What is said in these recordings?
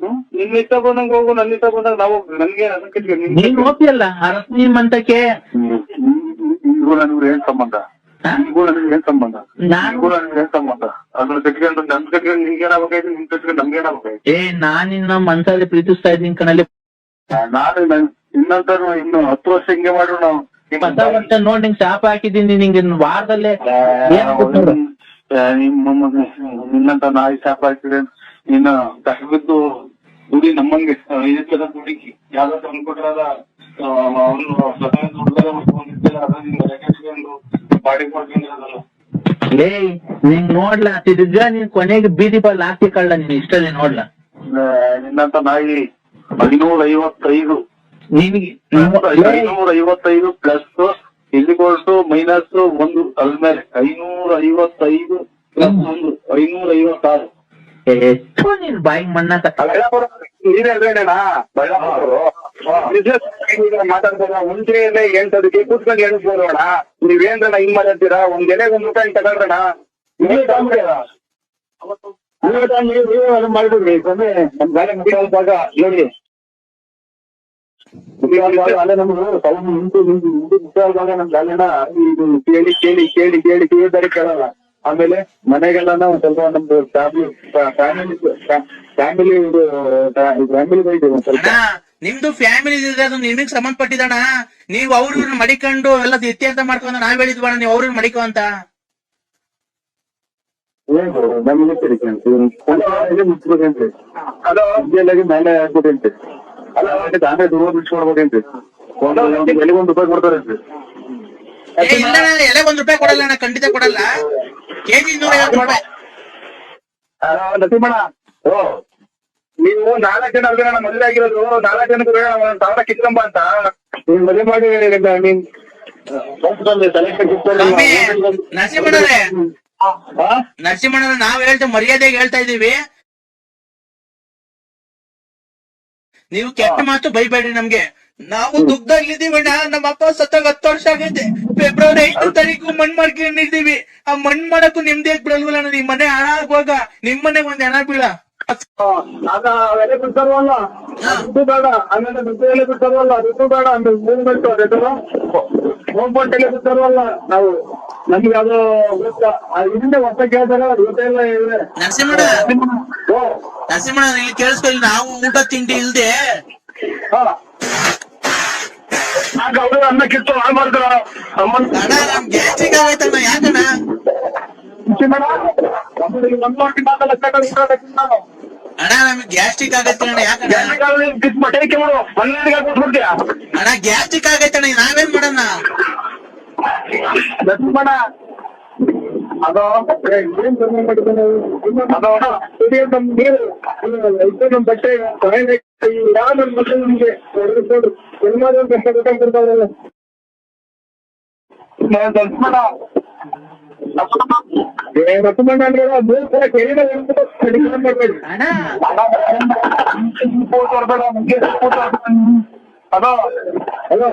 ಹ್ಮ್? ನಿನ್ ಇಷ್ಟ ಬಂದಂಗ್ ಹೋಗು ನನ್ನ ಇಷ್ಟ ಬಂದಾಗ ನಾವು ನನ್ಗೆ ಅದಕ್ಕೆ ನಿನ್- ಹೋಗ್ತಿಯಲ್ಲ ಆ ರತ್ನಿ ಮಂತಕ್ಕೆ ನಿನ್ಗೂ ನನಗೂ ಏನ್ ಸಂಬಂಧ? ನಿನ್ಗೂ ನನಗೆ ಏನ್ ಸಂಬಂಧ? ನಾನು ನಿನ್ಗೂ ನನಗೆ ಏನ್ ಸಂಬಂಧ? ಅದನ್ನ ಕಟ್ಕೊಂಡು ನನ್ ಕಟ್ಕೊಂಡು ನಿನ್ಗೆ ಏನಾಗಬೇಕಾಯ್ತು? ನಿನ್ ಕಟ್ಕೊಂಡು ನಮ್ಗೆ ಏನಾಗಬೇಕಾಯ್ತು? ಏ ನಾನ್ ನಿನ್ನ ಮನ್ಸಲ್ಲಿ ಪ್ರೀತಿಸ್ತಾ ಇದ್ದೀನಿ ಕಣಲ್ಲಿ. ನಾನು ನನ್ ಇನ್ನಂತ ಇನ್ನು ಹತ್ತು ವರ್ಷ ಹಿಂಗೆ ಮಾಡ್ರು ನಾವು. ಹೊಸ ವರ್ಷ ನೋಡ್ ನಿಂಗ್ ಶಾಪ ಹಾಕಿದ್ದೀನಿ ನಿಂಗೆ ವಾರದಲ್ಲೇ. ನಿಮ್ಮ ನಿನ್ನಂತ ನಾಯಿ ಶಾಪ ಹಾಕಿದ್ರೆ ಇನ್ನ ಬಿದ್ದು ದುಡಿ ನಮ್ಮಂಗೆ ಇದಕ್ಕೆಲ್ಲ ದುಡಿಕಿ ಯಾವ್ದೋ ತಂದ್ಕೊಟ್ರಾಗ ಅವನು ಸ್ವತಃ ದುಡ್ಡೆಲ್ಲ ಮಾಡ್ಕೊಂಡಿದ್ದಿಲ್ಲ ಅದರಿಂದ ಲೆಕ್ಕಿಸ್ಕೊಂಡು ಬಾಡಿ ಕೊಡ್ಕೊಂಡಿರೋದಲ್ಲ ಲೇ ನಿಂಗ್ ನೋಡ್ಲಾ? ಅತಿದ್ರ ನೀನ್ ಕೊನೆಗೆ ಬೀದಿ ಬಾಲ್ ಹಾಕಿ ಕಳ್ಳ ನೀನ್ ಇಷ್ಟನೇ ನೋಡ್ಲಾ? ನಿನ್ನಂತ ನಾಯಿ ಐನೂರ ಐವತ್ತೈದು. ನಿನ್ಗೆ ಐನೂರ ಐವತ್ತೈದು ಪ್ಲಸ್ ಇಲ್ಲಿಗೊಳ್ಟು ಮೈನಸ್ ಒಂದು ಅದ್ಮೇಲೆ ಐನೂರ ಐವತ್ತೈದು ಪ್ಲಸ್ ಒಂದು ಐನೂರ ಐವತ್ತಾರು. ಎಷ್ಟು ನೀನ್ ಬಾಯಿಗೆ ಮಣ್ಣಾಕ ಮಾತಾಡ್ತಾರ ಮುಂಚೆಯಲ್ಲೇ ಹೇಳ್ತದಕ್ಕೆ ಕೂತ್ಕೊಂಡು ಎಣಿಸ್ಬೋದಣ್ಣ ನೀವೇನ್ರಣ್ಣ ಹಿಂಗ್ ಮಾತಾಡ್ತೀರಾ ಒಂದ್ ಎಲೆಗೆ ಒಂದ್ ರೂಪಾಯಿ ತಗೊಂಡ್ರಣ ನೀವೇ ಗಾಡಿ ನೋಡಿ ಇದು ಕೇಳಿ ಕೇಳಿ ಕೇಳಿ ಕೇಳಿ ಕಿವಿದಾರಿ ಕೇಳಲ್ಲ ಆಮೇಲೆ ಮನೆಗೆಲ್ಲ ಒಂದ್ ಸ್ವಲ್ಪ ನಮ್ದು ಫ್ಯಾಮಿಲಿ ಫ್ಯಾಮಿಲಿ ಫ್ಯಾಮಿಲಿ ಇದು ಫ್ಯಾಮಿಲಿ ಇದೆ ಒಂದ್ ಸ್ವಲ್ಪ ನಿಮ್ದು ಫ್ಯಾಮಿಲಿ ಅದು ನಿಮಗ್ ಸಂಬಂಧಪಟ್ಟಿದಣ ನೀವು ಅವ್ರನ್ನ ಮಡಿಕೊಂಡು ಎಲ್ಲ ಇತ್ಯರ್ಥ ಮಾಡ್ಕೊಂಡು ನಾವ್ ಹೇಳಿದ್ವಣ ನೀವು ಅವ್ರನ್ನ ಮಡಿಕೋ ಅಂತ. ಹಲೋ ನಮಗೆ ಮೇಲೆ ಹಲೋ ಅಲ್ಲ ದಾಂಡೆ ದೂರ ಬಿಡ್ಸ್ಕೊಡ್ಬೋದೇನ್ರಿ ಒಂದು ಬೆಲೆಗೆ ಒಂದ್ ರೂಪಾಯಿ ಕೊಡ್ತಾರಂತೆ. ಏ ಇಲ್ಲ ಅಣ್ಣ, ಎಲೆ ಒಂದ್ ರೂಪಾಯಿ ಕೊಡಲ್ಲ ಅಣ್ಣ ಖಂಡಿತ ಕೊಡಲ್ಲ. ಕೆಜಿ ನೂರ ಐವತ್ತು ರೂಪಾಯಿ. ನರಸಿಂಹಣ್ಣ ಓ ನೀವು ನಾಲ್ಕು ಜನ ಅಲ್ವೇ ನಾನು ಮದುವೆ ಆಗಿರೋದು ನಾಲ್ಕು ಜನಕ್ಕೆ ಬೇಡ ಒಂದ್ ಸಾವಿರ ಕಿತ್ಕೊಂಬ ಅಂತ. ನೀನ್ ಮದುವೆ ಮಾಡಿ ನೀನ್ ತಲೆ ಸ್ವಾಮಿ, ನರಸಿಂಹಣ್ಣವ್ರೆ ನರಸಿಂಹಣ್ಣ ನಾವ್ ಹೇಳ್ತೇವೆ ಮರ್ಯಾದೆಗೆ ಹೇಳ್ತಾ ಇದೀವಿ ನೀವು ಕೆಟ್ಟ ಮಾತು ಬೈಬೇಡ್ರಿ ನಮ್ಗೆ. ನಾವು ದುಗ್ಧದಲ್ಲಿದ್ದೀವಣ್ಣ ನಮ್ಮ ಅಪ್ಪ ಸತ್ತಾಗ ಹತ್ತು ವರ್ಷ ಆಗೈತೆ ಫೆಬ್ರವರಿ ಐದನೇ ತಾರೀಕು ಮಣ್ ಮಾಡ್ಕೊಂಡಿದ್ದೀವಿ. ಆ ಮಣ್ ಮಾಡಕ್ಕೂ ನಿಮ್ದೇ ಬಿಡಲ್ವಲ್ಲ ನಿಮ್ ಮನೆ ಮನೆ ಹಾಳಾಗುವಾಗ ನಿಮ್ ಮನೆಗೆ ಒಂದ್ ಹೆಣ ಬೀಳ. ಆಗ ಎಲೆ ದುಡ್ಡು ಬೇಡ. ಆಮೇಲೆ ದುಡ್ಡು ಎಲೆ ದುಡ್ಡು ಬೇಡ. ಆಮೇಲೆ ಮೂವ್ಮೆಂಟ್ ಮೂವ್ಮೆಂಟ್ ಎಲೆ ಬಿಡ್ತಾರವಲ್ಲ ನಾವು ನಮ್ಗೆ ಅದು ಗೊತ್ತ. ಇದರಿಂದ ಹೊಸ ಕೇಳ್ತಾರೆ ಗೊತ್ತಿಲ್ಲ ಇವ್ರೆ. ನರಸಿಂಹಣ್ಣ. ಓ ನರಸಿಂಹಣ್ಣ ಇಲ್ಲಿ ಕೇಳಿಸ್ಕೊಳ್ಳಿ ನಾವು ಊಟ ತಿಂಡಿ ಇಲ್ದೆ ಅವರು ಹಾಳು ಅಣ್ಣ ನಮ್ ಗ್ಯಾಸ್ಟ್ರಿಕ್ ಆಗೈತಣ್ಣ ಯಾಕಣ್ಣ? ಅಣ್ಣ ನಮ್ಗೆ ಗ್ಯಾಸ್ಟ್ರಿಕ್ ಆಗೈತೆ ಅಣ್ಣ ಯಾಕಣ್ಣ? ಗ್ಯಾಸ್ಟ್ರಿಕ್ ಆಗೈತಣ್ಣ ನಾವೇನ್ ಮಾಡೋಣ? ಲಕ್ಷ್ಮಣ ಅದು ಅದು ನೀರು ಇದು ನಮ್ ಬಟ್ಟೆ ಯಾವ ನಮ್ ಬಟ್ಟೆ ನಮ್ಗೆ ಹೊಡೆದು ಎಲ್ಲಾದ್ರೂ ಕಷ್ಟ ಕೊಟ್ಟಾಗ್ತಿರ್ತಾವ್ರಲ್ಲ ಲಕ್ಷ್ಮಣ. ಅಂದ್ರೆ ಮೂರ್ ಸಲ ಕೇಳಿದ ಮಾಡ್ಬೇಡಿ ಅಣ್ಣ. ಹಲೋ. ಹಲೋ.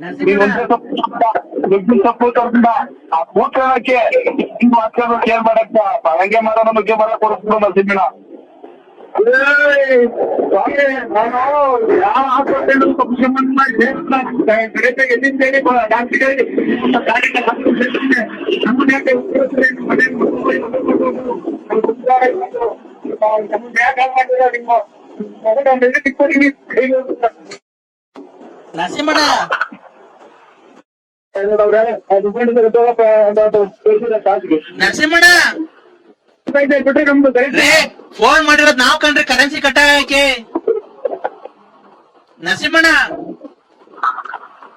ನರಸಿಂಹಣ್ಣ. ತಪ್ಪು ತಗೊಂಡ ಆ ಕೂತ್ಕೊಳ್ಳಕ್ಕೆ ಹಿಂಗ್ ಮಾತಾಡೋಕೆ ಏನ್ ಮಾಡಕ್ಕ ಹಂಗೆ ಮಾಡೋಣ ಬಗ್ಗೆ ಮಾಡಕ್ ಕೊಡಿಸ್ಬಿಡು ನರಸಿಂಹಣ್ಣ. ನಾನು ಯಾವ ಆಸ್ಪತ್ರೆ ಸಂಶಮನ್ ಮಾಡಿ ಕರೆಕ್ಟಾಗಿ ಎಲ್ಲಿಂದ ಹೇಳಿ ಡಾಕ್ಟರ್ ಹೇಳಿ ನಮ್ಮನ್ನ ಯಾಕೆ ಉಪಯೋಗಿಸ್ತೀರಿ? ನಿಮ್ಮ ಮನೆ ನಮ್ಗೆ ಯಾಕೆ ಹಾಗ್ ಮಾಡ್ತೀರಾ ನಿಮ್ಮ ಮಗನ ಮೇಲೆ ಟಿಪ್ಪಣಿ ಕೈಗೆ ಹೋಗುತ್ತೆ. ನರಸಿಂಹಣ್ಣ ಅವ್ರೆ, ಅದು ಬಂದಿದ್ದಾರೆ ತಗೋಪ್ಪ, ಒಂದು ಅದು ತೋರ್ಸಿದ್ರೆ ಕಾಸಿಗೆ. ನರಸಿಂಹಣ್ಣ ಇದೆ, ಬಿಟ್ರೆ ನಮ್ದು ರೇ ಫೋನ್ ಮಾಡಿರೋದ್ ನಾವ್ ಕಂಡ್ರೆ ಕರೆನ್ಸಿ ಕಟ್ಟಾಕೆ ನರಸಿಂಹಣ್ಣ.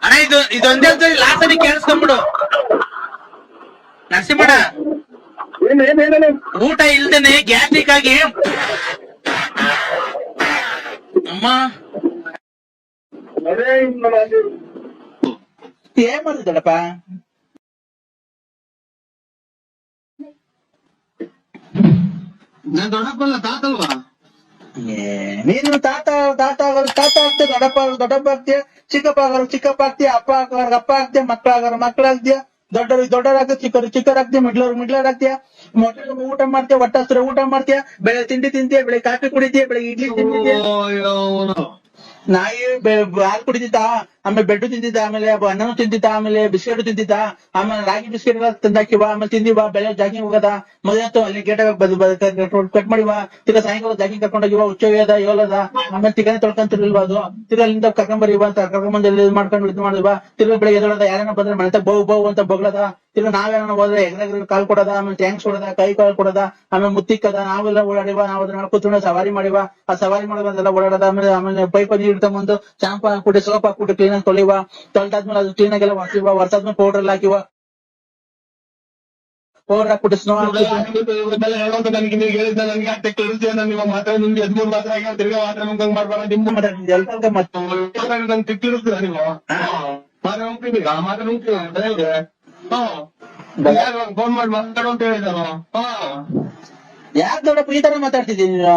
ಅಣ್ಣ ಇದು ಇದೊಂದೇ ಲಾಸ್ಟ್ ಅಲ್ಲಿ ಕೇಳಿಸ್ಕೊಂಡ್ಬಿಡು ನರಸಿಂಹಣ್ಣ. ಏನ್ ಏನ್ ಏನೇನು ಊಟ ಇಲ್ದೇನೆ ಗ್ಯಾಸ್ಟ್ರಿಕ್ ಆಗಿ. ಅಮ್ಮ. ಏನ್ ಮಾಡ್ತಿದ್ದಳಪ್ಪ ನಾನ್ ದೊಡ್ಡಪ್ಪಲ್ಲ ತಾತಲ್ವಾ? ಏ, ನೀನು ತಾತ ತಾತ ಆಗೋರು ತಾತ ಆಗ್ತೀಯ ದೊಡ್ಡಪ್ಪ ಆಗೋರು ದೊಡ್ಡಪ್ಪ ಆಗ್ತೀಯ ಚಿಕ್ಕಪ್ಪ ಆಗೋರು ಚಿಕ್ಕಪ್ಪ ಆಗ್ತೀಯ ಅಪ್ಪ ಆಗೋರು ಅಪ್ಪ ಆಗ್ತೀಯ ಮಕ್ಳು ಆಗೋರು ಮಕ್ಳು ಆಗ್ತೀಯ ದೊಡ್ಡವ್ರಿಗೆ ದೊಡ್ಡವ್ರು ಆಗ್ತೀಯ ಚಿಕ್ಕವ್ರು ಚಿಕ್ಕವ್ರು ಆಗ್ತೀಯ ಮಿಡ್ಲವ್ರು ಮಿಡ್ಲರ್ ಆಗ್ತೀಯ ಊಟ ಮಾಡ್ತೀಯ ಒಟ್ಟ ಹಸ್ರ ಊಟ ಮಾಡ್ತೀಯ ಬೆಳೆ ತಿಂಡಿ ತಿಂತೀಯ ಬೆಳೆ ಕಾಫಿ ಕುಡಿತೀಯ ಬೆಳೆ ಇಡ್ಲಿ ತಿಂತೀಯ. ನಾಯಿ ಹಾಲು ಕುಡಿತಿದ್ದ, ಆಮೇಲೆ ಬೆಡ್ಡು ತಿಂತಿದ್ದ, ಆಮೇಲೆ ಅನ್ನನು ತಿಂತಿದ್ದ, ಆಮೇಲೆ ಬಿಸ್ಕೆಟ್ ತಿಂತಿದ್ದ, ಆಮೇಲೆ ರಾಗಿ ಬಿಸ್ಕೆಟ್ ಎಲ್ಲ ತಂದಾಕಿವ ಆಮೇಲೆ ತಿಂದಿವ ಬೆಳೆ ಜಾಗಿಂಗ್ ಹೋಗದ. ಮದುವೆ ಅಂತೂ ಅಲ್ಲಿ ಗೇಟ್ ಕಟ್ ಮಾಡಿವ ತಿರ್ಗ ಸಾಯಂಕಾಲ ಜಾಗಿಂಗ್ ಕರ್ಕೊಂಡ್ ಹೋಗಿವ ಅದ ಯೋಲದ ಆಮೇಲೆ ತಿಗನೆ ತೊಳ್ಕೊಂತಿರ್ಲಿಲ್ವ ಅದು. ತಿರ್ಗ ಅಲ್ಲಿಂದ ಕರ್ಕೊಂಡ್ ಬರೀವ ಅಂತ ಕರ್ಕೊಂಡ್ ಬಂದು ಇದ್ ಮಾಡ್ಕೊಂಡು ಇದು ಮಾಡಿದ್ವ ತಿರ್ಗ ಬೆಳಿಗ್ಗೆ ಎದೊಳದ ಯಾರನ್ನ ಬಂದ್ರೆ ಮನೆ ಬೌ ಬೌ ಅಂತ ಬಗ್ಲದ ತಿರ್ಗಾ ನಾವೇನ ಹೋದ್ರೆ ಎಗ್ರೆಗ್ರೆ ಕಾಲ್ ಕೊಡದ ಆಮೇಲೆ ಟ್ಯಾಂಕ್ಸ್ ಕೊಡದ ಕೈ ಕಾಲ್ ಕೊಡದ ಆಮೇಲೆ ಮುತ್ತಿಕ್ಕದ ನಾವೆಲ್ಲ ಓಡಾಡಿವ ನಾವ್ ಅದ್ರ ಕೂತ್ಕೊಂಡು ಸವಾರಿ ಮಾಡಿವ ಆ ಸವಾರಿ ಮಾಡಿ ಬಂದೆಲ್ಲ ಓಡಾಡದ ಆಮೇಲೆ ಆಮೇಲೆ ಪೈಪ್ ನೀರ್ ತಗೊಂಡು ಚಾಂಪ್ ಹಾಕ್ಬಿಟ್ಟು ಸೋಪ್ ಹಾಕ್ಬಿಟ್ಟು ಕ್ಲೀನ್ ಆಗಿ ತೊಳಿವ ತೊಳ್ದಾದ್ಮೇಲೆ ಅದು ಕ್ಲೀನ್ ಆಗೆಲ್ಲ ಒರ್ಸಿವ ಒರ್ಸಾದ್ಮೇಲೆ ಪೌಡರ್ ಎಲ್ಲ ಹಾಕಿವ. ಪೌಡರ್ ಹಾಕ್ಬಿಟ್ಟು ಸ್ನೋ ನಿಮ್ಮ ಮಾತ್ರ ನುಂಗ್ತೀನಿ ಫೋನ್ ಮಾಡಿ ಮಾತಾಡು ಅಂತ ಹೇಳಿದಾನು. ಹಾ. ಯಾಕೆ ದೊಡ್ಡಪ್ಪ ಈ ತರ ಮಾತಾಡ್ತಿದ್ದೀನಿ ನೀನು?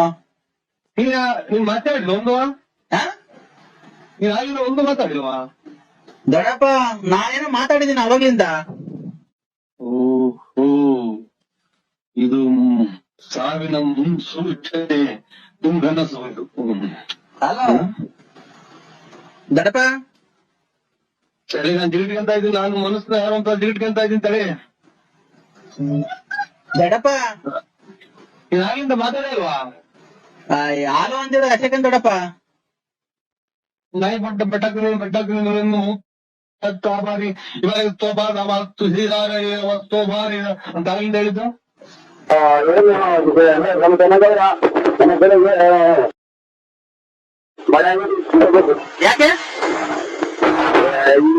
ನೀನ್ ನೀನ್ ಮಾತಾಡಿಲ್ಲ ಒಂದು? ಹಾ? ನೀನ್ ಆಗಿಲ್ಲ ಒಂದು ಮಾತಾಡಿಲ್ವಾ? ದೊಡ್ಡಪ್ಪ ನಾನೇನೋ ಮಾತಾಡಿದ್ದೀನಿ ಅವಾಗ್ಲಿಂದ. ಓಹೋ ಇದು ಸಾವಿನ ಮುನ್ಸು ಇಟ್ಟರೆ ತುಂಗನಸು ಇದು. ಹ್ಮ್. ಅಲ್ಲ ದೊಡ್ಡಪ್ಪ ಸರಿ ನಾನು ದಿಗಿಟ್ಕೊಂತ ಇದ್ದೀನಿ ನಾನು ಮನಸ್ಸಿನ ಯಾರೋ ಅಂತ ದಿಗಿಟ್ಕೊಂತ ಇದ್ದೀನಿ ತಡೆ ದೊಡ್ಡಪ್ಪ. ಇದಾಗಿಂದ ಆಗಿಂದ ಮಾತಾಡಿಲ್ವಾ ಆ, ಹಾಲು ಅಂತ ಅಷ್ಟಕ್ಕಂತ ದೊಡ್ಡಪ್ಪ. ನಾಯಿ ಬಡ್ಡ ಬೆಟ್ಟಕ್ಕೆ ಬೆಟ್ಟಕ್ಕೆ ತೋಬಾರಿ ಇವಾಗ ತೋಬಾರ ಹೀರಾರ ತೋಬಾರಿ ಅಂತ ಆಗಿಂದ ಹೇಳಿದ್ದು? ಯಾಕೆ?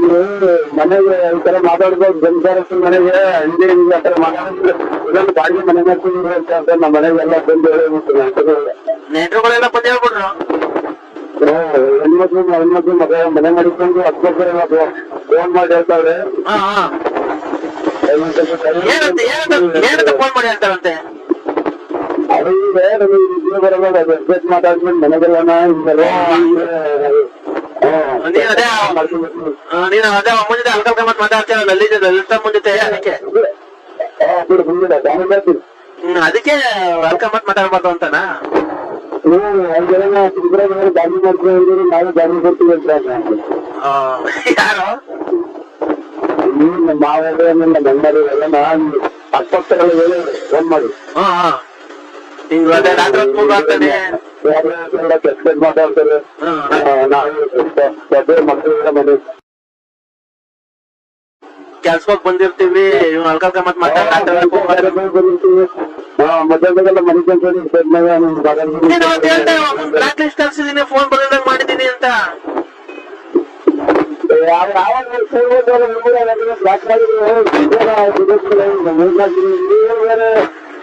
ಇಲ್ಲಿ ಮನೆಗೆ ಈ ತರ ಮಾತಾಡ್ಬೋದು ಜನಸಾರಸ್ತು ಮನೆಗೆ ಹಂಗೆ ಹಿಂಗೆ ಆ ತರ ಮಾತಾಡಿದ್ರೆ ಬಾಡಿ ಮನೆ ಅಂತ ನಮ್ಮ ಮನೆಗೆಲ್ಲ ಬಂದು ಹೇಳ್ಬಿಟ್ಟು ನೆಂಟ್ರುಗಳೆಲ್ಲ ಬಂದು ಹೇಳ್ಬಿಟ್ರು ಹೆಣ್ಮಕ್ಳು ಹೆಣ್ಮಕ್ಳು ಮಗ ಮನೆ ಮಾಡಿಕೊಂಡು ಹತ್ತು ಫೋನ್ ಮಾಡಿ ಹೇಳ್ತಾವ್ರೆ. ಫೋನ್ ಮಾಡಿ ಹೇಳ್ತಾರಂತೆ? ಅದು ನಮಗೆ ಇದ್ರೆ ಬರಬೇಡ ರೆಸ್ಪೆಕ್ಟ್ ಮಾತಾಡ್ಕೊಂಡು ಮನೆಗೆಲ್ಲ ಹಿಂಗೆಲ್ಲ ನೀನ್ ಅದೇ ನೀನು ಅದೇ ಮುಂದೆ ಅಲ್ಕಲ್ಕ ಮತ್ತೆ ಮಾತಾಡ್ತೀರ ಲಲಿತ ಮುಂದೆ ಮುಂಜಾನೆ ಅದಕ್ಕೆ. ಹ್ಮ್, ಅದಕ್ಕೆ ಅಲ್ಕ ಮತ್ ಮಾತಾಡ್ಬಾರ್ದು ಅಂತನಾ? ಯಾರು? ನಮ್ಮ ಮಾವ ನಮ್ಮ ಗಂಡರು ಎಲ್ಲ ನಾನು ಅಕ್ಕಪಕ್ಕಗಳ ವೇಳೆ ಫೋನ್ ಮಾಡಿ. ಹಾ ಹಾ ರಾತ್ರಿ ಫೋನ್ ಹ್ಮ್. ಆ, ನಾವು ಸಭೆ ಮಕ್ಕಳೆಲ್ಲ ಮನೆ ಕೆಲ್ಸಕ್ ಬಂದಿರ್ತೀವಿ ಇವ್ನು ಅಲ್ಕಲ್ಕ ಮತ್ ಬ್ಲಾಕ್ ಲಿಸ್ಟ್ ಹಾಕ್ಸಿದೀನಿ ಫೋನ್ ಬಂದಂಗ್ ಮಾಡಿದೀನಿ ಅಂತ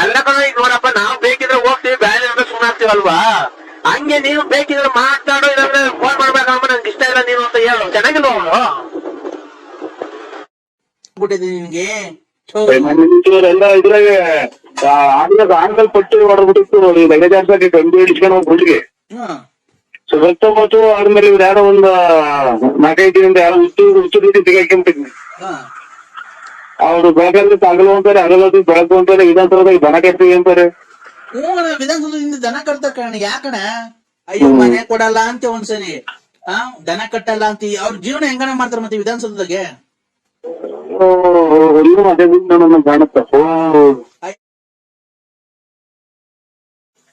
ಅಲ್ಲ ಕಣ ಈಗ ನೋಡಪ್ಪ ನಾವು ಬೇಕಿದ್ರೆ ಹೋಗ್ತೀವಿ ಬ್ಯಾರೆ ಸುಮ್ಮನಾಗ್ತೀವಲ್ವಾ ಹಂಗೆ ನೀವ್ ಬೇಕಿದ್ರೆ ಮಾತಾಡೋ ಇಲ್ಲಾಂದ್ರೆ ಫೋನ್ ಮಾಡ್ಬೇಕಮ್ಮ ನಂಗೆ ಇಷ್ಟ ಇಲ್ಲ ನೀನು ಅಂತ ಹೇಳು. ಚೆನ್ನಾಗಿಲ್ಲ ನಿನ್ಗೆ. ಎಲ್ಲ ಇದ್ರಾಗ ಆಂಗ್ಲ ಆಂಗಲ್ ಪಟ್ಟು ಹೊಡೆದ್ಬಿಟ್ಟಿತ್ತು ಲಗೇಜ್ ಹಿಡಿಸ್ಕೊಂಡು ಹೋಗ್ಬಿಟ್ಟಿಗೆ ಸೊ ಗೊತ್ತು ಆದ್ಮೇಲೆ ಇವ್ರು ಯಾರೋ ಒಂದು ನಾಲ್ಕೈದು ದಿನದಿಂದ ಯಾರೋ ಹುಟ್ಟು ಹುಟ್ಟು ರೀತಿ ತೆಗಿಯಾಕೊಂಡ್ಬಿಟ್ಟಿದ್ವಿ ಅವ್ರು ಬೆಳಗ್ಗೆ ತಗಲು ಅಂತಾರೆ ಅಗಲ ಬೆಳಕು ಅಂತಾರೆ ಇದಂತರ ದನ ಕಟ್ತೀವಿ ಅಂತಾರೆ. ಹ್ಞೂ ವಿಧಾನಸೌಧದಿಂದ ದನ ಕಟ್ತಾರ ಕಣ ಯಾಕಣ? ಅಯ್ಯೋ ಮನೆ ಕೊಡಲ್ಲ ಅಂತ ಒಂದ್ಸರಿ. ಆ ದನ ಕಟ್ಟಲ್ಲ ಅಂತ ಅವ್ರ ಜೀವನ ಹೆಂಗನ ಮಾಡ್ತಾರ ಮತ್ತೆ ವಿಧಾನಸೌಧದಾಗೆ? ಅದೇ ನನ್ನ ಕಾಣುತ್ತ.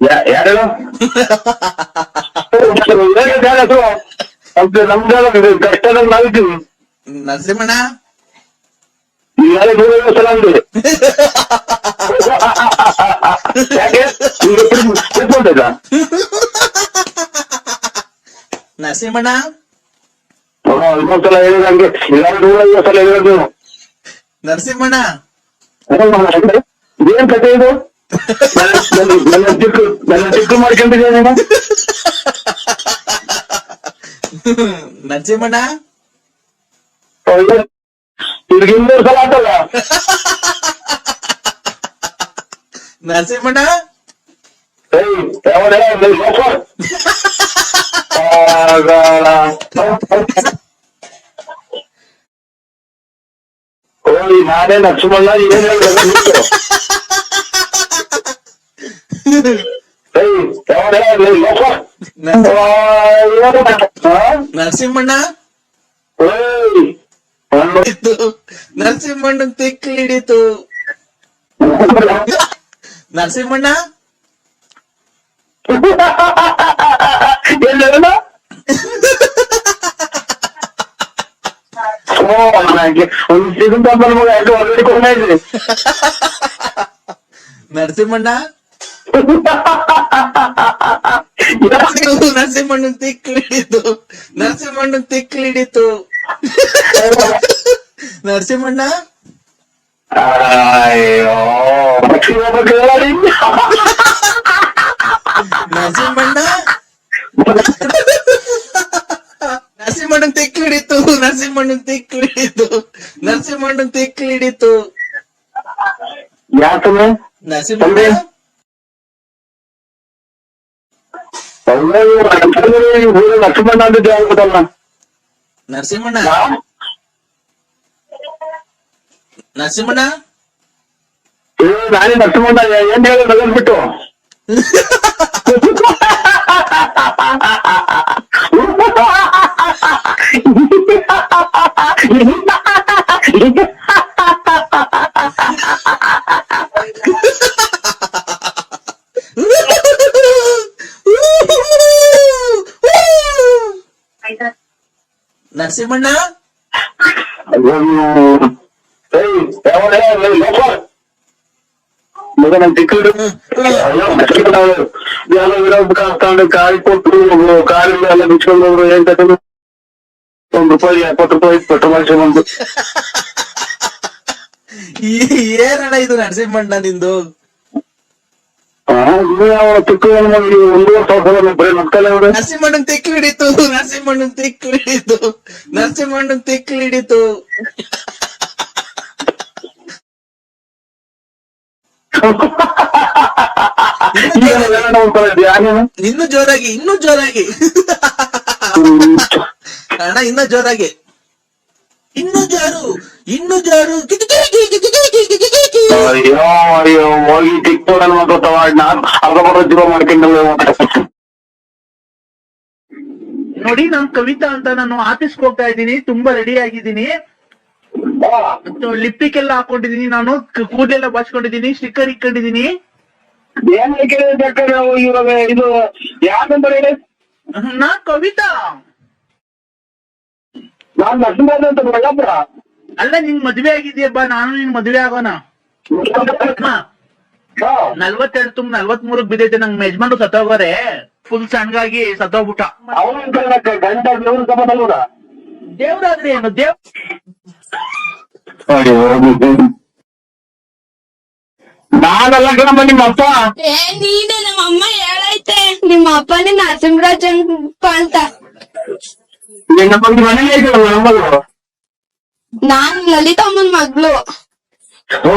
ಏಯ್, ಲೋಕ. ಆಗ, ಆಗ, ನೂರ ಸಲ ನರಸಿಂಹಣ್ಣ ಹೇಳಿದಂಗೆ ನೂರ ಸಲ ಏನ್ ಕಥೆ ಇದು? ನನ್ನ- ಚಿಕ್ಕು ನನ್ನ ಚಿಕ್ಕು ಮಾಡ್ಕೊಂಡಿದ್ಯಾ ನೀನು? ನರಸಿಂಹಣ್ಣ. ಇವ್ರಿಗೆ ಇನ್ನೂರು ಸಲ ಆತಲ್ಲ. ನರಸಿಂಹಣ್ಣ. ಏಯ್ ಯಾವನೇ ಆಗಾಳ. ಓಯ್ ನಾನೇ ಲಕ್ಷ್ಮಣ ಏನ್ ನರಸಿಂಹಣ್ಣ? ನರಸಿಂಹಣ್ಣ ತಿಕ್ಕಿಡಿತು ನರಸಿಂಹಣ್ಣ? ನರಸಿಂಹಣ್ಣ? ನರಸಿಂಹಣ್ಣ ತಿಕ್ಲಿಡಿತು. ನರಸಿಂಹಣ್ಣ ತಿಕ್ಲಿಡಿತು. ನರಸಿಂಹಣ್ಣ? ಅಯ್ಯೋ ನರಸಿಂಹಣ್ಣ? ನರಸಿಂಹಣ್ಣ ತಿಕ್ಲಿಡಿತು ನರಸಿಂಹಣ್ಣ ತಿಕ್ಲಿಡಿತು ನರಸಿಂಹಣ್ಣ ತಿಕ್ಲಿಡಿತು ಯಾಕಂದ್ರೆ ನರಸಿಂಹಣ್ಣ ಲಕ್ಷ್ಮಣ ಅಂತ ಆಗ್ಬಿಟ್ಟಲ್ಲ ನರಸಿಂಹಣ್ಣ ನರಸಿಂಹಣ್ಣ ಏ ನಾನೇ ಲಕ್ಷ್ಮಣ ಏನ್ ಹೇಳಿ ನಗದ್ಬಿಟ್ಟು ನರಸಿಂಹಣ್ಣ ಮಗ ನನ್ ತಿಕ್ಕಲು ಎಲ್ಲ ವಿರೋಧ ಒಂದ್ ರೂಪಾಯಿ ಎಪ್ಪತ್ತು ರೂಪಾಯಿ ಪೆಟ್ರೋಲ್ ಮಾಡಿಸಿ ಬಂದು. ಏನಣ್ಣ ಇದು ನರಸಿಂಹಣ್ಣ ನಿಂದು? ನರಸಿಂಹಣ್ಣನ್ ತಿಕ್ಕು ಹಿಡಿತು ನರಸಿಂಹಣ್ಣನ್ ತಿಕ್ಕು ಹಿಡಿತು. ನರಸಿಂಹಣ್ಣನ್ ತಿಕ್ಕು ಹಿಡಿತು. Ha ha ನೀನು ಇನ್ನು ಜೋರಾಗಿ ಇನ್ನು ಜೋರಾಗಿ. ಅಣ್ಣ ಇನ್ನು ಜೋರಾಗಿ. ಇನ್ನು ಜಾರು ಇನ್ನು ಜಾರು. ಅಯ್ಯೋ ಅಯ್ಯೋ ಹೋಗಿ ಟಿಕ್ಟೋಕ್ ಅಲ್ಲಿ ಮಾತಾಡ್ತಾವ ನಾನ್ ಅರ್ಧ ಬರ್ಧ ಜೀವ ಮಾಡ್ಕೊಂಡಲ್ಲ ನೋಡಿ ನಾನ್ ಕವಿತಾ ಅಂತ ನಾನು ಆಫೀಸ್ ಹೋಗ್ತಾ ಇದ್ದೀನಿ. ತುಂಬಾ ರೆಡಿ ಆಗಿದ್ದೀನಿ. ಲಿಪ್ಟಿಕ್ ಎಲ್ಲ ಹಾಕೊಂಡಿದೀನಿ ನಾನು. ಕೂದಲೆಲ್ಲ ಬಾಚ್ಕೊಂಡಿದೀನಿ ಸ್ಟಿಕ್ಕರ್ ಇಟ್ಕೊಂಡಿದೀನಿ ಏನ್ ಕೇಳಿದ್ರೆ ಇವಾಗ ಇದು ಯಾರ ನಂಬರ್ ಹೇಳಿ? ನಾ ಕವಿತಾ. ನಾನ್ ಲಕ್ಷ್ಮೀ ಅಂತ ಬಳ್ಳಾಪುರ ಅಲ್ಲ ನಿಂಗ್ ಮದ್ವೆ ಆಗಿದ್ಯಬ್ಬಾ ನಾನು ನಿನ್ ಮದ್ವೆ ಆಗೋಣ. ನಲ್ವತ್ತೆರಡು ತುಂಬ ನಲ್ವತ್ ಮೂರಕ್ ಬಿದ್ದೈತೆ ನಂಗ್ ಯಜಮಾನ್ರು ಸತ್ತೋಗೋರೆ ಫುಲ್ ಸಣ್ಣಗಾಗಿ ಸತ್ತೋಗ್ಬಿಟ್ಟ. ದೇವ್ರ ದೇವ್ರಾದ್ರೆ ಏನು? ದೇವ್ ನಾನಲ್ಲ ನಮ್ಮ ನಿಮ್ಮ ಅಪ್ಪ. ಏ ನೀನೆ ನಮ್ಮ ಅಮ್ಮ ಹೇಳೈತೆ. ನಿಮ್ಮ ಅಪ್ಪನೇ ನರಸಿಂಹರಾಜ್ ಅಪ್ಪ ಅಂತ ನಿನ್ನ ಬಂದು ಮನೇಲಿ ಐತಲ್ಲ ನಮ್ಮದು ನಾನ್ ಲಲಿತಮ್ಮನ್ ಮಗ್ಳು. ಓ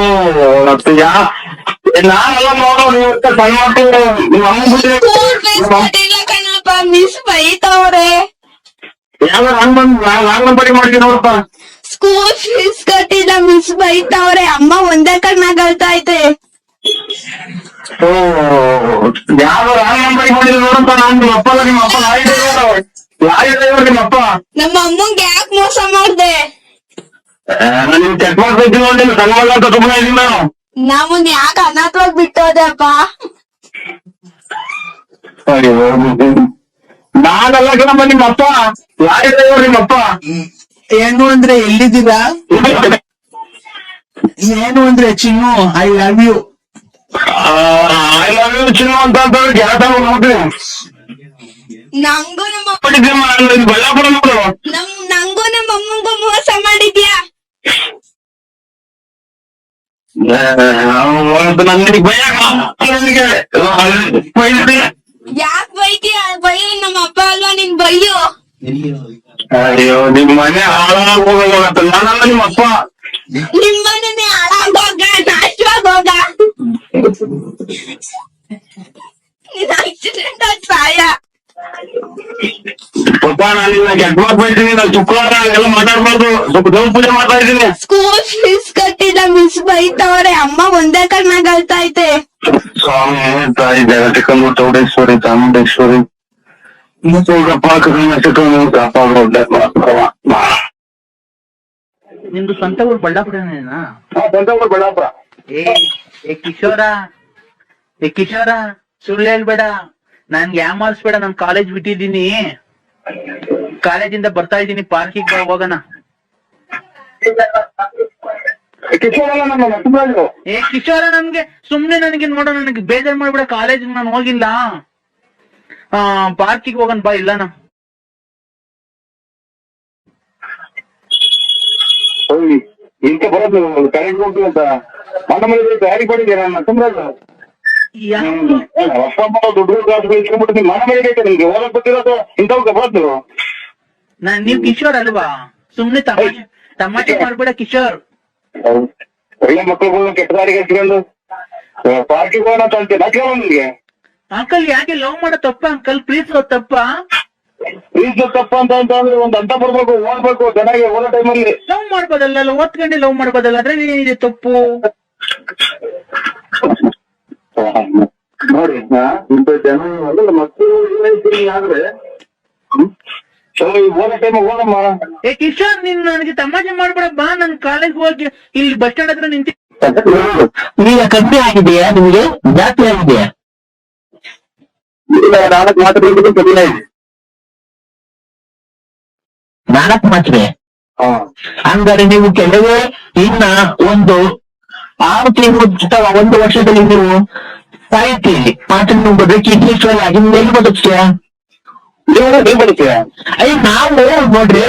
ಅಪ್ಪಯ್ಯ ನಾನೆಲ್ಲ ನೋಡೋ ನೀವು ಸಣ್ಣ ಮಕ್ಕಳು ನಿಮ್ಮ ಅಮ್ಮ ಬಿಟ್ರೆ ಸ್ಕೂಲ್ ಫೀಸ್ ಕಟ್ಟಿಲ್ಲ ಕಣಪ್ಪ ಮಿಸ್ ಬೈತಾವ್ರೆ. ಯಾವ ಹಂಗ್ ಬಂದ್ ನಾನ್ ನಂಬರಿ ಮಾಡ್ತೀನಿ ನೋಡಪ್ಪ. ಸ್ಕೂಲ್ ಫೀಸ್ ಕಟ್ಟಿಲ್ಲ ಮಿಸ್ ಬೈತವ್ರೆ. ಅಮ್ಮ ಒಂದೇ ಕಣ್ಣಾಗ ಅಳ್ತಾ ಐತೆ. ಓ ಯಾವ ರಾಂಗ್ ನಂಬರ್ ಮಾಡಿದ್ರು ನೋಡಪ್ಪ ನಾನು ನಿಮ್ಮ ಅಪ್ಪ ನಿಮ್ಮ ಅಪ್ಪ ಲಾರಿ ಡ್ರೈವರ್ ಲಾರಿ ಡ್ರೈವರ್ ನಿಮ್ಮ ಅಪ್ಪ. ನಮ್ಮ ಅಮ್ಮಂಗೆ ಯಾಕೆ ಮೋಸ ಮಾಡ್ದೆ? ನಾನು ನೀವು ಚೆಕ್ ಮಾಡ್ಬೇಕು ನೋಡಿ ಸಣ್ಣ ಮಗ ಅಂತ ಸುಮ್ಮನೆ ಇದೀನಿ ನಾನು. ನಮ್ಮನ್ ಯಾಕೆ ಅನಾಥವಾಗಿ ಬಿಟ್ಟೋದೆಪ್ಪ ಅಯ್ಯೋ ನಾನಲ್ಲ ನಿಮ್ಮ ಅಪ್ಪ. ಲಾರಿ ಡ್ರೈವರ್ ನಿಮ್ಮ ಅಪ್ಪ. ಏನು ಅಂದ್ರೆ ಎಲ್ಲಿದ್ದೀರಾ? ಏನು ಅಂದ್ರೆ ಚಿನ್ನು I love you I love you ಚಿನ್ನು ಅಂತ ಮಾಡ್ಬಿಟ್ರಿ ನಂಗೂ ನಮ್ಮ ಬಳ್ಳಾಪುರ ನೋಡು ನಮ್ ನಂಗೂ ನಮ್ಮ ಅಮ್ಮಂಗೂ ಮೋಸ ಮಾಡಿದ್ಯಾ? ನನಗೆ ಭಯ. ಯಾಕ್ ಬೈತೀಯ ಬೈ ನಮ್ಮ ಅಪ್ಪ ಅಲ್ವಾ ನಿನ್ ಬೈಯು ಅಯ್ಯೋ ನಿಮ್ ಮನೆ ಹಾಳಾಗ್ ಹೋಗತ್ತ ನಾನಲ್ಲ ನಿಮ್ಮ ಅಪ್ಪ. ನಿಮ್ಮನೆ ಹಾಳಾಗೋಗ ನಾಶವಾಗ್ ಹೋಗ ನೀನ್ ಆಕ್ಸಿಡೆಂಟ್ ಆಗಿ ಸಾಯ ಪಪ್ಪ ನಾನು ನಿನ್ನ ಕೆಟ್ಟ ಬೈತೀನಿ ನಾನು ಎಲ್ಲ ಮಾತಾಡ್ಬಾರ್ದು. ಸ್ವಲ್ಪ ದೇವ್ರ ಪೂಜೆ ಮಾಡ್ತಾ ಇದ್ದೀನಿ. ಸ್ಕೂಲ್ ಫೀಸ್ ಕಟ್ಟಿಲ್ಲ ಮಿಸ್ ಬೈತವ್ರೆ ಅಮ್ಮ ಒಂದೇ ಕಣ್ಣಾಗ ಅಳ್ತಾ ಐತೆ. ಸ್ವಾಮಿ ತಾಯಿ ಚೌಡೇಶ್ವರಿ ಚಾಮುಂಡೇಶ್ವರಿ. ಕರುಣಾಚಕನು ಕಾಪಾಡೋಡ್ಡ ನಿಮ್ದು ಸ್ವಂತ ಊರು ಬಳ್ಳಾಪುರನೇನಾ ಬಳ್ಳಾಪುರ. ಏ ಏ ಕಿಶೋರ ಏ ಕಿಶೋರ ಸುಳ್ಳು ಹೇಳ್ಬೇಡ. ನನ್ಗೆ ಯಾಮಾರಿಸ್ಬೇಡ ನಾನ್ ಕಾಲೇಜ್ ಬಿಟ್ಟಿದ್ದೀನಿ. ಕಾಲೇಜಿಂದ ಬರ್ತಾ ಇದ್ದೀನಿ, ಪಾರ್ಕಿಂಗ್ ಹೋಗೋಣ. ಏ, ಕಿಶೋರ ನನ್ಗೆ, ಸುಮ್ನೆ ನನಗೆ ನೋಡ, ನನಗೆ ಬೇಜಾರ್ ಮಾಡ್ಬಿಡ ಕಾಲೇಜ್ ನಾನು ಹೋಗಿಲ್ಲ. ಆ, ಪಾರ್ಕಿಗೆ ಹೋಗೋಣ, ಬಾ, ಇಲ್ಲನ. ಇಂತ ಬರೋದು ಕಾಲೇಜ್ ಹೋಗ್ತೀವಿ ಅಂತ. ಮನೆ ಮನೆ ತಯಾರಿ ಪಡಿದೆ ದುಡ್ಡು ಇಟ್ಕೊಂಡ್ಬಿಟ್ಟು ಮನ ನಿಮ್ಗೆ. ಓದಕ್ ಬಂದು ನಾನ್ ನೀವ್ ಕಿಶೋರ್ ಅಲ್ವಾ? ಸುಮ್ನೆ ತಮಾಟೆ ತಮಾಷೆ ಮಾಡ್ಬೇಡ ಕಿಶೋರ್. ಒಳ್ಳೆ ಮಕ್ಕಳುಗಳನ್ನ ಕೆಟ್ಟ ದಾರಿಗೆ ಹಚ್ಕೊಂಡು ಪಾರ್ಟಿಗೆ ಹೋಗೋಣ ಅಂತ ಅಂತೀವಿ ನಟ್ಲ ನಿಮ್ಗೆ. ಅಂಕಲ್ ಯಾಕೆ ಲವ್ ಮಾಡೋ ತಪ್ಪ ಅಂಕಲ್? ಪ್ಲೀಸ್ ತಪ್ಪ. ಪ್ಲೀಸ್ ತಪ್ಪ ಅಂತ ಅಂತಂದ್ರೆ ಒಂದ್ ಅಂತ ಬರ್ಬೇಕು ಓದ್ಬೇಕು ಚೆನ್ನಾಗಿ ಓದೋ ಟೈಮಲ್ಲಿ. ಲವ್ ಮಾಡ್ಬೋದಲ್ಲ ಓದ್ಕೊಂಡೆ ಲವ್ ಮಾಡ್ಬೋದಲ್ಲ ಅದ್ರಲ್ಲಿ ಏನಿದೆ ತಪ್ಪು? ನೋಡಿ ಇಂಥ ಜನ ಮಕ್ಕಳು ಆದ್ರೆ ಹ್ಮ್? ಚಲೋ ಈ ಓದೋ ಟೈಮ್ ಓದಮ್ಮ ಏ ಕಿಶೋರ್ ನಿನ್ ನನಗೆ ತಮಾಷೆ ಮಾಡ್ಬೇಡ ಬಾ ನನ್ ಕಾಲೇಜ್ ಹೋಗಿ ಇಲ್ಲಿ ಬಸ್ ಸ್ಟ್ಯಾಂಡ್ ಹತ್ರ ನಿಂತಿ ಈಗ ಕಮ್ಮಿ ಆಗಿದೆಯಾ ನಿಮಗೆ ಜಾಸ್ತಿ ಆಗಿದೆಯಾ ನಾಲ್ಕು ಮಾತಾಡೋದು ನಾಲ್ಕು ಮಾತ್ರ? ಹಂಗಾರೆ ನೀವು ಕೆಲವೇ ಇನ್ನ ಒಂದು ಆರು ತಿಂಗಳು ಅಥವಾ ಒಂದು ವರ್ಷದಲ್ಲಿ ನೀವು ಸಾಯ್ತೀರಿ ಮಾತ್ರ ನೀವು ಬದುಕಿ ಇತ್ತೀಚೆಗೆ ಆಗಿನ ಮೇಲೆ ಬದುಕ್ತೀಯಾ? ನೀವು ಬದುಕ್ತೀರಾ ಅಯ್ಯ ನಾವು ನೋಡ್ರಿ.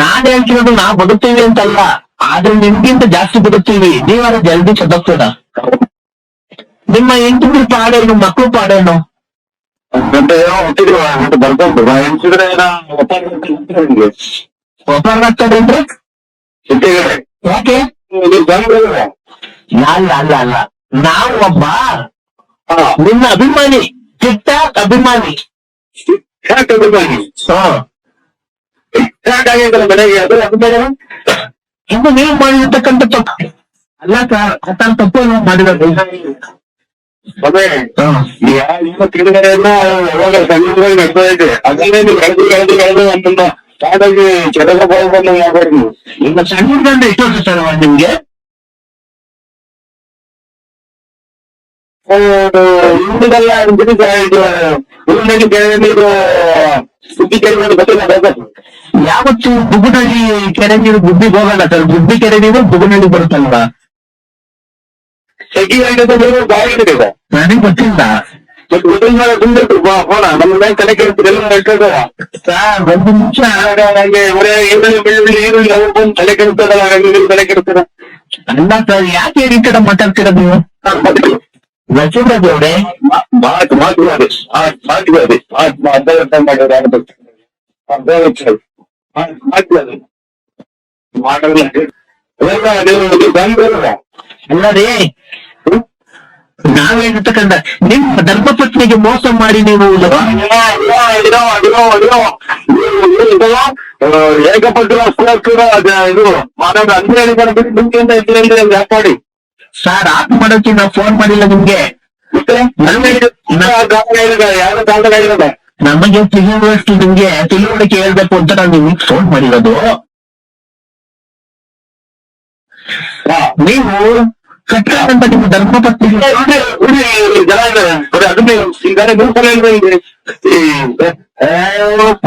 ನಾನ್ ಹೇಳ್ತಿರೋದು ನಾವ್ ಬದುಕ್ತೀವಿ ಅಂತಲ್ಲ. ಆದ್ರೆ ನಿಮ್ಗಿಂತ ಜಾಸ್ತಿ ಬದುಕ್ತೀವಿ. ನೀವಾರ ಜಲ್ದಿ ಚದಕ್ತದ ನಿಮ್ಮ ಹೆಂಡತಿ ಪಾಡೇನು ಮಕ್ಕಳು ಪಾಡೇನು ಸಿಟ್ಟಿಗಡೆ ಯಾಕೆ? ಅಲ್ಲ ಅಲ್ಲ ಅಲ್ಲ. ನಾವು ಒಬ್ಬ ನಿನ್ನ ಅಭಿಮಾನಿ ಚಿಟ್ಟ ಅಭಿಮಾನಿ ಯಾಕೆ ಅಭಿಮಾನಿ ಹಾ ಯಾಕಾಗಿಲ್ಲ ಮನೆಗೆ ಅದು ಅಭಿಮಾನಿ ಇದು ನೀವು ಮಾಡಿರ್ತಕ್ಕಂಥ ತಪ್ಪು ಅಲ್ಲ ಸರ್ ಆತರ ತಪ್ಪು ನೀವು ಮಾಡಿರೋದು ಅದೇ ಈಗ ತಿರುಗಡೆಯನ್ನ ಯಾವಾಗ ಸಂಗೀತವಾಗಿ ನಡೆಸ್ತಾ ಇದೆ ಅದನ್ನೇ ನೀವು ಕಳೆದು ಕಳೆದು ಕಳೆದು ಅಂತಂದ ಹಾಗಾಗಿ ಕೆಳಗ ಬಂದು ಮಾಡ್ಬೇಡಿ ನೀವು ಈಗ ಸಣ್ಣ ಗಂಡ ಎಷ್ಟು ವರ್ಷ ಸರ್ ನಿಮ್ಗೆ ಹಿಂದಿಗೆಲ್ಲ ಇದು ಉರುಳಿಗೆ ಕೆಳಗೆ ಇದು ಸುದ್ದಿ ಕೆಳಗೆ ಗೊತ್ತಿಲ್ಲ ಅದು. ಯಾವತ್ತು ಬುಗುನಳ್ಳಿ ಕೆರೆ ನೀರು ಗುಬ್ಬಿಗೆ ಹೋಗಲ್ಲ ಸರ್ ಗುಬ್ಬಿ ಕೆರೆ ನೀರು ಬುಗುನಳ್ಳಿ ಬರುತ್ತಲ್ವಾ ಸೆಗಿ ಆಗಿದ್ದು ನೀವು ಗಾಳಿ ಇದೆ ನನಗೆ ಗೊತ್ತಿಲ್ಲ ಮತ್ತೆ ಉದ್ದಿನ ಮೇಲೆ ತುಂಬಿ ಹೋಣ ನಮ್ಮ ಮೇಲೆ ತಲೆ ಕೆಡ್ತೀರಿ ಎಲ್ಲ ಹೇಳ್ತದ ಸರ್ ಒಂದು ನಿಮಿಷ ಹಾಗೆ ಬರೇ ಈರುಳ್ಳಿ ಬೆಳ್ಳುಳ್ಳಿ ಈರುಳ್ಳಿ ಅವ್ರು ಬಂದು ತಲೆ ಕೆಡ್ತದಲ್ಲ ಹಾಗಾಗಿ ನೀವು ತಲೆ ಕೆಡ್ತೀರ ಅಲ್ಲ ಸರ್ ಯಾಕೆ ಈ ಕಡೆ ಮಾತಾಡ್ತೀರ ನೀವು ಅವರೇ ಮಾತು ಮಾತು ಮಾತು ಮಾಡಿ ಮಾತು ಅರ್ಧ ಗಂಟೆ ಮಾಡಿದ್ರೆ ಆಗ್ಬೇಕು ಅರ್ಧ ಗಂಟೆ ಮಾತು ಮಾಡಿ ಮಾಡಲ್ಲ ಇವಾಗ ನೀವು ಬಂದ್ರಲ್ಲ ಅಲ್ಲ ರೀ ನಾವ್ ಹೇಳಿರ್ತಕ್ಕಂಥ ನಿಮ್ಮ ಧರ್ಮಪತ್ನಿಗೆ ಮೋಸ ಮಾಡಿ ನೀವು ಏಕಪತ್ರ ಸ್ಕೂಲ್ ಇದು ಮಾತಾಡ ಅಂದ್ರೆ ಹೇಳಿದ್ರೆ ಹೆಚ್ಚಿನ ವ್ಯಾಪಾರಿ ಸರ್ ಆಫ್ ಮಾಡೋಕೆ ನಾವು ಫೋನ್ ಮಾಡಿಲ್ಲ ನಿಮ್ಗೆ? ನಮಗೆ ತಿಳಿಯುವಷ್ಟು ನಿಮ್ಗೆ ತಿಳುವಳಿಕೆ ಹೇಳ್ಬೇಕು ಅಂತ ನಾನು ನಿಮ್ಗೆ ಫೋನ್ ಮಾಡಿರೋದು. ನೀವು ಕಟ್ಟಂತ ನಿಮ್ಮ ಧರ್ಮಪತ್ನಿ.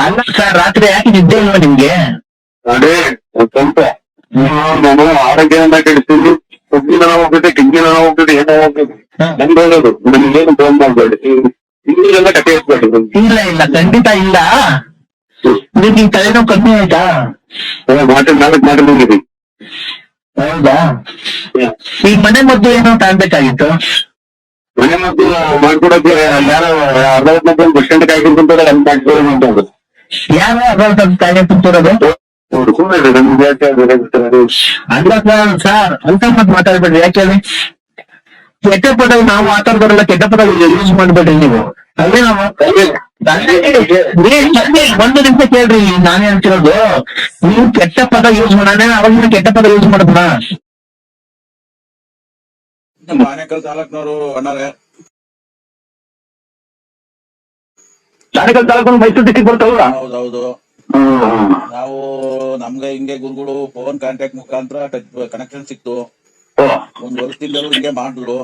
ಅಲ್ಲ ಸರ್ ರಾತ್ರಿ ಯಾಕೆ ನಿದ್ದೆ ಇಲ್ವಾ ನಿಮ್ಗೆ? ಸ್ವಲ್ಪ. ನಾನು ಆರೋಗ್ಯ ಕೆಡಿಸ್ತೀನಿ ಕೊಬ್ಬಿನ ಹೋಗ್ತೈತೆ ಕಿಡ್ನಿನ ನೋವು ಹೋಗ್ತೈತೆ ಏನೋ ಹೋಗ್ತೈತೆ ಹಾ. ನಮ್ಗೆ ಹೇಳೋದು ನಿಮ್ಗೇನು ಫೋನ್ ಮಾಡ್ಬೇಡಿ ಹಿಂದಿಗೆಲ್ಲ ಕಟ್ಟಿ ಹಾಕ್ಬೇಡಿ ಇಲ್ಲ ಇಲ್ಲ. ಖಂಡಿತ ಇಲ್ಲ. ನಿಮ್ಗೆ ತಲೆನೋವು ಕಮ್ಮಿ ಆಯ್ತಾ? ಮಾತಾಡಿ ನಾಲ್ಕು ಮಾತಾಡಿದ್ದೀರಿ ಹೌದಾ? ಈ ಮನೆ ಮದ್ದು ಏನೋ ತಗೊಬೇಕಾಗಿತ್ತು ಮನೆ ಮದ್ದು ಮಾಡ್ಕೊಡಕ್ಕೆ ಯಾರೋ ಅರ್ಧ ಬಸ್ ಸ್ಟ್ಯಾಂಡ್ ಕಾಯ್ಕೊಂಡು ಅಂತ ಅದು. ಯಾರು ಅರ್ಧ ಕುಂತಿರೋದು ಅಲ್ಲ ಸರ್ ಸರ್ ಅಂತ ಮತ್ ಮಾತಾಡ್ಬೇಡ್ರಿ ಯಾಕೆ? ಕೆಟ್ಟ ಪದ ನಾವು ಮಾತಾಡ್ಬಾರಲ್ಲ ಕೆಟ್ಟ ಪದ ಯೂಸ್ ಮಾಡ್ಬೇಡ್ರಿ ನೀವು. ಒಂದು ನಿಮಿಷ ಕೇಳ್ರಿ ನಾನೇ ಹೇಳ್ತಿರೋದು ನೀವು ಕೆಟ್ಟ ಪದ ಯೂಸ್ ಮಾಡೋಣ ಅವಾಗ ಕೆಟ್ಟ ಪದ ಯೂಸ್ ನಮ್ಮ ಆನೇಕಲ್ ತಾಲೂಕ್ನವರು ಅಣ್ಣಾರೆ. ಚಾಣಕಲ್ ತಾಲೂಕು ಮೈಸೂರು ಡಿಸ್ಟಿಕ್ ಬರ್ತಾವಲ್ಲ ಹೌದೌದು ನಾವು ನಮ್ಗೆ ಹಿಂಗೆ ಗುರುಗಳು ಫೋನ್ ಕಾಂಟ್ಯಾಕ್ಟ್ ಮುಖಾಂತರ ಕನೆಕ್ಷನ್ ಸಿಕ್ತು. ಒಂದ್ ವರ್ಷದಿಂದ ಹಿಂಗೆ ಮಾಡಿದ್ರು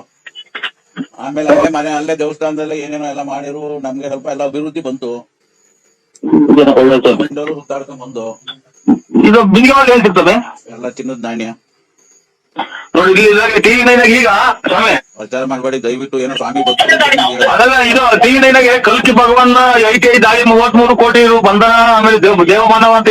ಆಮೇಲೆ ಅಲ್ಲೇ ಮನೆ ಅಲ್ಲೇ ದೇವಸ್ಥಾನದಲ್ಲೇ ಏನೇನೋ ಎಲ್ಲ ಮಾಡಿರು ನಮ್ಗೆ ಸ್ವಲ್ಪ ಎಲ್ಲ ಅಭಿವೃದ್ಧಿ ಬಂತು. ಸುತ್ತಾಡ್ಕೊಂಡ್ ಬಂದು. ಇದು ಎಲ್ಲ ಚಿನ್ನದ ನಾಣ್ಯ. ನೋಡಿ ಇಲ್ಲಿ ಟಿವಿ ನೈನಾಗ ಈಗ ಸ್ವಾಮಿ. ಪ್ರಚಾರ ಮಾಡಬೇಡಿ ದಯವಿಟ್ಟು ಏನೋ ಸ್ವಾಮಿ ಬಂತು ಅದೆಲ್ಲ ಇದು ಟಿವಿ ನೈನಾಗೆ ಕಲ್ಕಿ ಭಗವಾನ್ ಐಟಿ ಐದು ದಾಳಿ ಮೂವತ್ ಮೂರು ಕೋಟಿ ರು ಬಂಧನ ಆಮೇಲೆ ದೇವ ದೇವಮಾನವ ಅಂತ.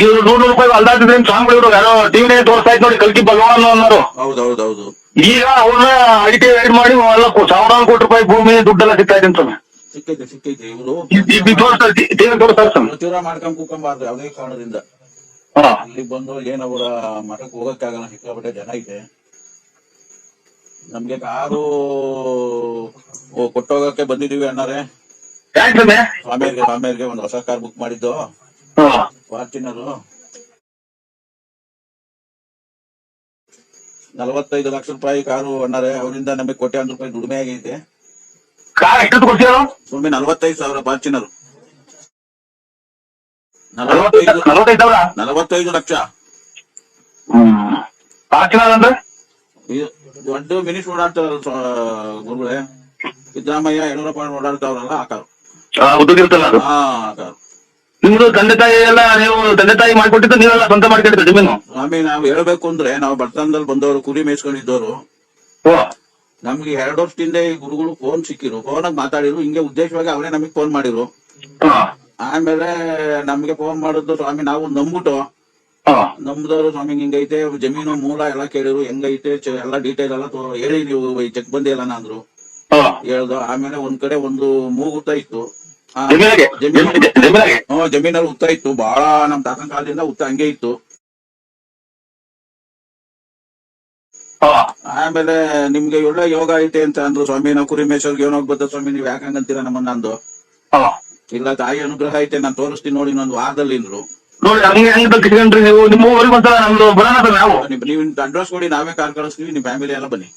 ಇವ್ರು ನೂರು ನೂರು ರೂಪಾಯಿ ಅಲ್ದಾಡ್ತಿದ್ರೆ ಸ್ವಾಮಿ ಇವರು ಯಾರೋ ಟಿವಿ ನೈನ್ ತೋರಿಸ್ತಾ ಇತ್ತು ನೋಡಿ ಕಲ್ಕಿ ಭಗವಾನ್ ಅನ್ನೋರು. ಹೌದೌದೌದು ಈಗ ಅವ್ರನ್ನ ಐಟಿ ರೈಡ್ ಮಾಡಿ ಎಲ್ಲ ಸಾವಿರಾರು ಕೋಟಿ ರೂಪಾಯಿ ಭೂಮಿ ದುಡ್ಡೆಲ್ಲ ಸಿಗ್ತಾ ಇದೆ ಸ್ವಾಮಿ. ಸಿಕ್ಕೈತೆ ಸಿಕ್ಕೈತೆ ಇವರು. ತೋರಿಸ್ತಾರೆ ತೋರಿಸ್ತಾರೆ ಸ್ವಾಮಿ. ಮಾಡ್ಕೊಂಡ್ ಕೂಕೊಂಬಾರ್ದು ಯಾವುದೇ ಕಾರಣದಿಂದ. ಅಲ್ಲಿ ಬಂದು ಏನವರ ಮಠಕ್ಕೆ ಹೋಗಕ್ಕಾಗಲ್ಲ ಸಿಕ್ಕಾಪಟ್ಟೆ ಜನ ಐತೆ ನಮ್ಗೆ ಕಾರು ಕೊಟ್ಟೋಗಕ್ಕೆ ಬಂದಿದೀವಿ ಅಣ್ಣಾರೆ? ಸ್ವಾಮಿಯರ್ಗೆ ಸ್ವಾಮಿಯರ್ಗೆ ಒಂದು ಹೊಸ ಕಾರ್ ಬುಕ್ ಮಾಡಿದ್ದು. ಫಾರ್ಚುನರ್. ನಲವತ್ತೈದು ಲಕ್ಷ ರೂಪಾಯಿ ಕಾರು ಅಣ್ಣಾರೆ ಅವರಿಂದ ನಮಗೆ ಕೋಟ್ಯಾಂತರ ರೂಪಾಯಿ ದುಡಿಮೆ ಆಗೈತೆ ಸುಮ್ಮನೆ ನಲವತ್ತೈದು ಸಾವಿರ ಫಾರ್ಚುನರ್. ನಲವತ್ತೈದು ನಲವತ್ತೈದು ಲಕ್ಷ. ಅಂದ್ರೆ? ದೊಡ್ಡ ಮಿನಿಸ್ ಓಡಾಡ್ತಾರಲ್ಲ ಗುರುಗಳೇ. ಸಿದ್ದರಾಮಯ್ಯ ಯಡಿಯೂರಪ್ಪ ಓಡಾಡ್ತಾವ್ರಲ್ಲ ಆಕಾರ ಹಾ ನಿಮ್ದು ತಂದೆ ತಾಯಿ ಎಲ್ಲ ನೀವು ತಂದೆ ತಾಯಿ ಮಾಡ್ಕೊಟ್ಟಿದ್ದು ನೀವೆಲ್ಲ ಸ್ವಂತ ಮಾಡ್ಕೊಂಡಿದ್ದು ಜಮೀನು ಸ್ವಾಮಿ ನಾವು ಹೇಳ್ಬೇಕು ಅಂದ್ರೆ ನಾವು ಬಡತನದಲ್ಲಿ ಬಂದವರು ಕುರಿ ಮೇಯಿಸ್ಕೊಂಡಿದ್ದವರು. ನಮ್ಗೆ ಎರಡು ವರ್ಷದಿಂದ ಈ ಗುರುಗಳು ಫೋನ್ ಸಿಕ್ಕಿರು. ಫೋನಾಗ ಮಾತಾಡಿರು. ಹಿಂಗೆ ಉದ್ದೇಶವಾಗಿ ಅವರೇ ನಮಗೆ ಫೋನ್ ಮಾಡಿದ್ರು ಹಾ. ಆಮೇಲೆ ನಮ್ಗೆ ಫೋನ್ ಮಾಡಿದ್ರು ಸ್ವಾಮಿ ನಾವು ನಂಬಿಟ್ಟು. ನಂಬುದವ್ರು ನಮ್ದವ್ರು ಸ್ವಾಮಿ ಹಿಂಗೈತೆ ಜಮೀನು ಮೂಲ ಎಲ್ಲ ಕೇಳಿದ್ರು ಹೆಂಗೈತೆ ಎಲ್ಲ ಡೀಟೇಲ್ ಎಲ್ಲ ಹೇಳಿ ನೀವು ಚೆಕ್ ಬಂದಿ ಎಲ್ಲ ಅಂದ್ರು. ಹೇಳ್ದು ಆಮೇಲೆ ಒಂದ್ ಕಡೆ ಒಂದು ಮೂಗುತ್ತ ಇತ್ತು. ಜಮೀನಲ್ಲಿ ಉತ್ತ ಇತ್ತು. ಬಹಳ ನಮ್ ತಾತನ ಕಾಲದಿಂದ ಉತ್ತ ಹಂಗೆ ಇತ್ತು. ಹಾ. ಆಮೇಲೆ ನಿಮ್ಗೆ ಒಳ್ಳೆ ಯೋಗ ಐತೆ ಅಂತ ಅಂದ್ರು ಸ್ವಾಮಿ. ನಾವು ಕುರಿಮೇಶ್ವರ್ಗೆ ಮೇಷರ್ಗೆ ಏನೋ ಬದ್ದ ಸ್ವಾಮಿ? ನೀವ್ ಹಂಗಂತೀರ ನಮ್ಮನ್ನ ಅಂದು? ಇಲ್ಲ ತಾಯಿ ಅನುಗ್ರಹ ಐತೆ ನಾನು ತೋರಿಸ್ತೀನಿ ನೋಡಿ ಇನ್ನೊಂದು ವಾರದಲ್ಲಿ ಅಂದ್ರು ನೋಡಿ ಹಂಗೆ ನೀವು? ನಿಮ್ಮ ಊರಿಗೆ ಒಂದ್ಸಲ ನಮ್ದು ಬರೋಣ ಸರ್ ನಾವು. ನೀವ್- ನೀವು ಅಡ್ರೆಸ್ ಕೊಡಿ ನಾವೇ ಕಾರ್ ಕಳಿಸ್ತೀವಿ ನಿಮ್ ಫ್ಯಾಮಿಲಿ ಎಲ್ಲ ಬನ್ನಿ.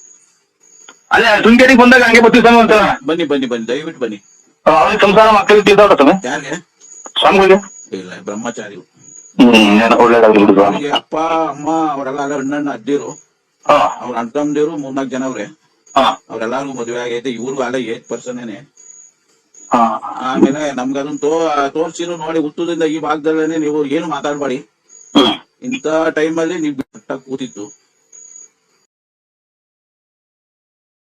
ಅದೇ ಶೃಂಗೇರಿಗೆ ಬಂದಾಗ ಹಂಗೆ ಬರ್ತೀವಿ ಸ್ವಾಮಿ ಬನ್ನಿ ಬನ್ನಿ ಬನ್ನಿ ದಯವಿಟ್ಟು ಬನ್ನಿ. ಅವ್ರಿಗೆ ಸಂಸಾರ ಮಕ್ಕಳಿಗೆ ಸ್ವಾಮಿ ಯಾರಿಗೆ? ಸ್ವಾಮಿಗಳಿಗೆ ಇಲ್ಲ ಬ್ರಹ್ಮಚಾರಿ. ಹ್ಮ್ ಏನೋ ಒಳ್ಳೇದಾಗ್ಲಿ ಬಿಡು ಸ್ವಾಮಿ. ಅವ್ರಿಗೆ ಅಪ್ಪ ಅಮ್ಮ ಅವರೆಲ್ಲ ಅಣ್ಣಣ್ಣ ಅಜ್ಜಿರು. ಹಾ. ಅವ್ರ ಅಣ್ಣ ತಮ್ಮದಿರು ಮೂರ್ನಾಲ್ಕು ಜನ ಅವ್ರೆ ಹಾ. ಅವ್ರೆಲ್ಲಾರ್ಗು ಮದುವೆ ಆಗೈತೆ ಇವ್ರಿಗೂ ಅಲ್ಲ ಏಟ್ ಪರ್ಸನ್ ಹಾ ಆಮೇಲೆ ನಮ್ಗೆ ಅದನ್ನ ತೋ ತೋರ್ಸಿರು ನೋಡಿ ಹುಟ್ಟುದಿಂದ ಈ ಭಾಗದಲ್ಲೇನೆ ನೀವು ಏನು ಮಾತಾಡ್ಬೇಡಿ. ಇಂತ ಟೈಮಲ್ಲಿ ನೀವು ಬಿಟ್ಟ ಕೂತಿತ್ತು